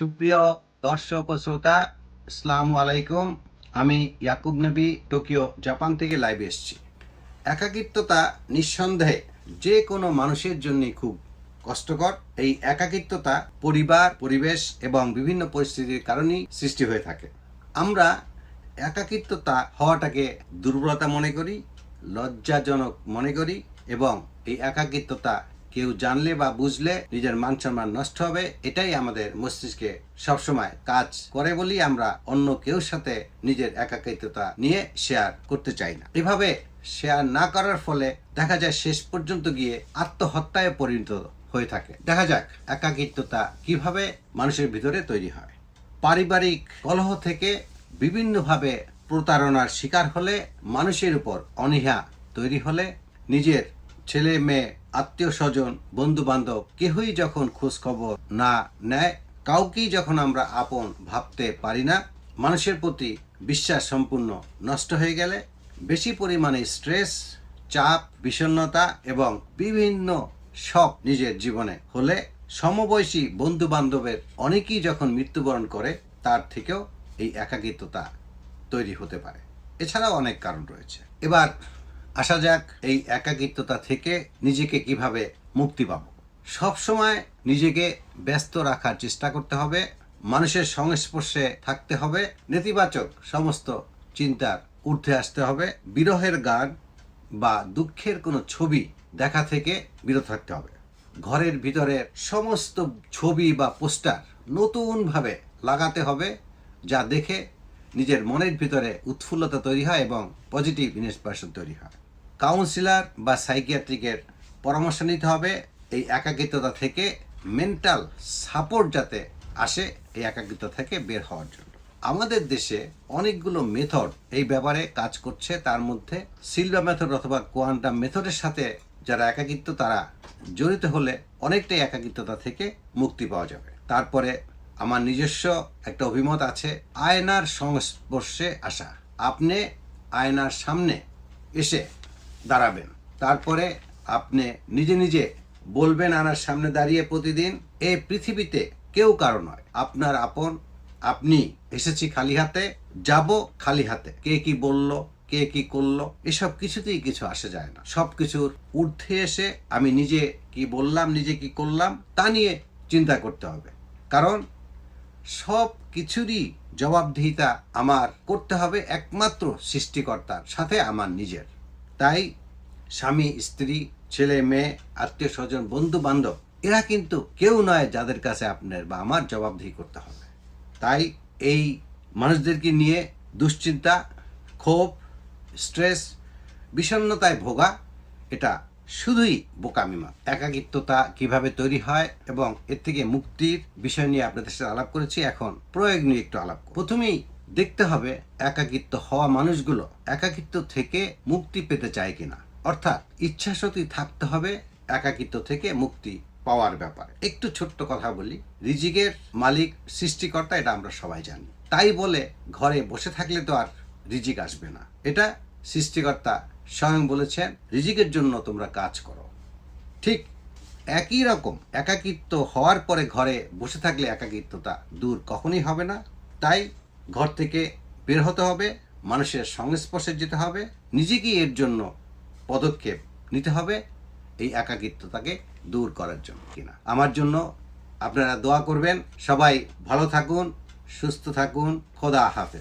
সুপ্রিয় দর্শক ও শ্রোতা, আসসালামু আলাইকুম। আমি ইয়াকুব নবী, টোকিও, জাপান থেকে লাইভে এসেছি। একাকিত্বতা নিঃসন্দেহে যে কোনো মানুষের জন্য খুব কষ্টকর। এই একাকিত্বতা পরিবার, পরিবেশ এবং বিভিন্ন পরিস্থিতির কারণেই সৃষ্টি হয়ে থাকে। আমরা একাকিত্বতা হওয়াটাকে দুর্বলতা মনে করি, লজ্জাজনক মনে করি এবং এই একাকিত্বতা কেউ জানলে বা বুঝলে নিজের মান সম্মান নষ্ট হবে, এটাই আমাদের মস্তিষ্কে সবসময় কাজ করে বলি আমরা অন্য কেউ সাথে নিজের একাকিত্বতা নিয়ে শেয়ার করতে চাই না। এভাবে শেয়ার না করার ফলে দেখা যায় শেষ পর্যন্ত গিয়ে আত্মহত্যায় পরিণত হয়ে থাকে। দেখা যাক একাকিত্বতা কীভাবে মানুষের ভিতরে তৈরি হয়। পারিবারিক কলহ থেকে বিভিন্নভাবে প্রতারণার শিকার হলে মানুষের উপর অনীহা তৈরি হলে নিজের ছেলে, মেয়ে, আত্মীয় স্বজন বন্ধু বান্ধব কেহই যখন খোঁজ খবর না নেয়, কাউকেই যখন আমরা আপন ভাবতে পারি না, মানুষের প্রতি বিশ্বাস সম্পূর্ণ নষ্ট হয়ে গেলে বেশি পরিমাণে স্ট্রেস চাপ, বিষণ্ণতা এবং বিভিন্ন শখ নিজের জীবনে হলে সমবয়সী বন্ধু বান্ধবের অনেকেই যখন মৃত্যুবরণ করে, তার থেকেও এই একাকিত্বতা তৈরি হতে পারে। এছাড়াও অনেক কারণ রয়েছে। এবার আসা যাক এই একাকিত্বতা থেকে নিজেকে কীভাবে মুক্তি পাব। সব সময় নিজেকে ব্যস্ত রাখার চেষ্টা করতে হবে, মানুষের সংস্পর্শে থাকতে হবে, নেতিবাচক সমস্ত চিন্তার ঊর্ধ্বে আসতে হবে, বিরহের গান বা দুঃখের কোনো ছবি দেখা থেকে বিরত থাকতে হবে। ঘরের ভিতরে সমস্ত ছবি বা পোস্টার নতুনভাবে লাগাতে হবে, যা দেখে নিজের মনের ভিতরে উৎফুল্লতা তৈরি হয় এবং পজিটিভ ইন্সপিরেশন তৈরি হয়। কাউন্সিলর বা সাইকিয়াট্রিকের পরামর্শ নিতে হবে এই একাকিত্বতা থেকে মেন্টাল সাপোর্ট যাতে আসে এই একাকিত্ব থেকে বের হওয়ার জন্য। আমাদের দেশে অনেকগুলো মেথড এই ব্যাপারে কাজ করছে। তার মধ্যে সিলভা মেথড অথবা কোয়ান্টাম মেথডের সাথে যারা একাকিত্ব তারা জড়িত হলে অনেকটাই একাকিত্বতা থেকে মুক্তি পাওয়া যাবে। তারপরে আমার নিজস্ব একটা অভিমত আছে, আয়নার সংস্পর্শে আসা। আপনি আয়নার সামনে এসে দাঁড়াবেন। তারপরে আপনি নিজে নিজে বলবেন, আয়নার সামনে দাঁড়িয়ে প্রতিদিন এই পৃথিবীতে কেউ কারও নয়। আপনার আপন, আপনি এসেছি খালি হাতে, যাব খালি হাতে। কে কি বলল, কে কি করল, এসব কিছুতেই কিছু আসে যায় না। সব কিছুর ঊর্ধ্বে এসে আমি নিজে কি বললাম, নিজে কি করলাম, তা নিয়ে চিন্তা করতে হবে। কারণ সব কিছুরই জবাবদিহিতা আমার করতে হবে একমাত্র সৃষ্টিকর্তার, সাথে আমার নিজের। তাই স্বামী, স্ত্রী, ছেলে, মেয়ে, আত্মীয় স্বজন বন্ধু বান্ধব এরা কিন্তু কেউ নয় যাদের কাছে আপনার বা আমার জবাবদিহি করতে হবে। তাই এই মানুষদেরকে নিয়ে দুশ্চিন্তা, ক্ষোভ, স্ট্রেস, বিষণ্ণতায় ভোগা, এটা শুধুই বোকামিমা, একাকিত্বতা কীভাবে তৈরি হয় এবং এর থেকে মুক্তির বিষয় নিয়ে আপনাদের সাথে আলাপ করেছি, এখন প্রয়োগ নিয়ে একটু আলাপ প্রথমেই দেখতে হবে একাকিত্ব হওয়া মানুষগুলো একাকিত্ব থেকে মুক্তি পেতে চায় কিনা। অর্থাৎ ইচ্ছা ইচ্ছাশক্তি থাকতে হবে একাকিত্ব থেকে মুক্তি পাওয়ার ব্যাপারে। একটু ছোট্ট কথা বলি, রিজিকের মালিক সৃষ্টিকর্তা, এটা আমরা সবাই জানি। তাই বলে ঘরে বসে থাকলে তো আর রিজিক আসবে না। এটা সৃষ্টিকর্তা স্বয়ং বলেছেন রিজিকের জন্য তোমরা কাজ করো। ঠিক একই রকম একাকিত্ব হওয়ার পরে ঘরে বসে থাকলে একাকিত্বতা দূর কখনই হবে না। তাই ঘর থেকে বের হতে হবে, মানুষের সংস্পর্শে যেতে হবে, নিজেকেই এর জন্য পদক্ষেপ নিতে হবে এই একাকিত্বতাকে দূর করার জন্য। কিনা? আমার জন্য আপনারা দোয়া করবেন। সবাই ভালো থাকুন, সুস্থ থাকুন। খোদা হাফেজ।